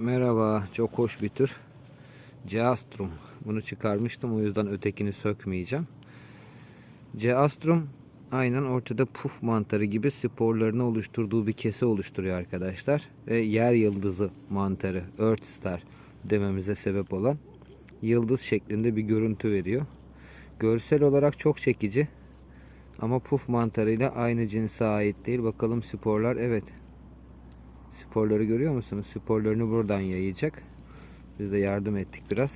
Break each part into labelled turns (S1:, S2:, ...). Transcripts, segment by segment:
S1: Merhaba, çok hoş bir tür. Ceastrum. Bunu çıkarmıştım o yüzden ötekini sökmeyeceğim. Ceastrum aynen ortada puf mantarı gibi sporlarını oluşturduğu bir kese oluşturuyor arkadaşlar. Ve yer yıldızı mantarı, Earth Star dememize sebep olan yıldız şeklinde bir görüntü veriyor. Görsel olarak çok çekici. Ama puf mantarıyla aynı cinse ait değil. Bakalım sporlar evet Sporları görüyor musunuz? Sporlarını buradan yayacak. Biz de yardım ettik biraz.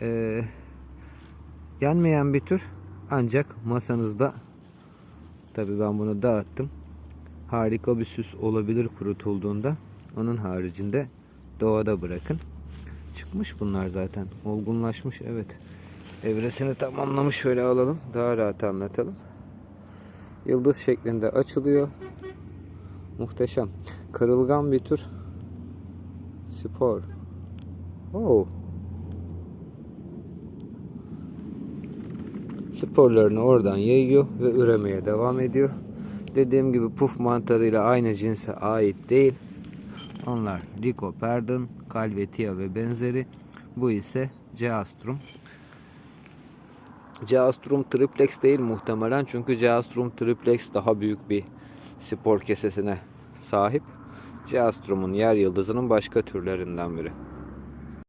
S1: Ee, yenmeyen bir tür. Ancak masanızda tabi ben bunu dağıttım. Harika bir süs olabilir kurutulduğunda. Onun haricinde doğada bırakın. Çıkmış bunlar zaten. Olgunlaşmış evet. Evresini tamamlamış şöyle alalım. Daha rahat anlatalım. Yıldız şeklinde açılıyor. Muhteşem. Kırılgan bir tür. Spor. Oo. Sporlarını oradan yayıyor ve üremeye devam ediyor. Dediğim gibi puf mantarıyla aynı cinse ait değil. Onlar Lycoperdon, Calvetia ve benzeri. Bu ise Geastrum. Geastrum triplex değil muhtemelen çünkü Geastrum triplex daha büyük bir spor kesesine sahip. Geastrum'un yer yıldızının başka türlerinden biri.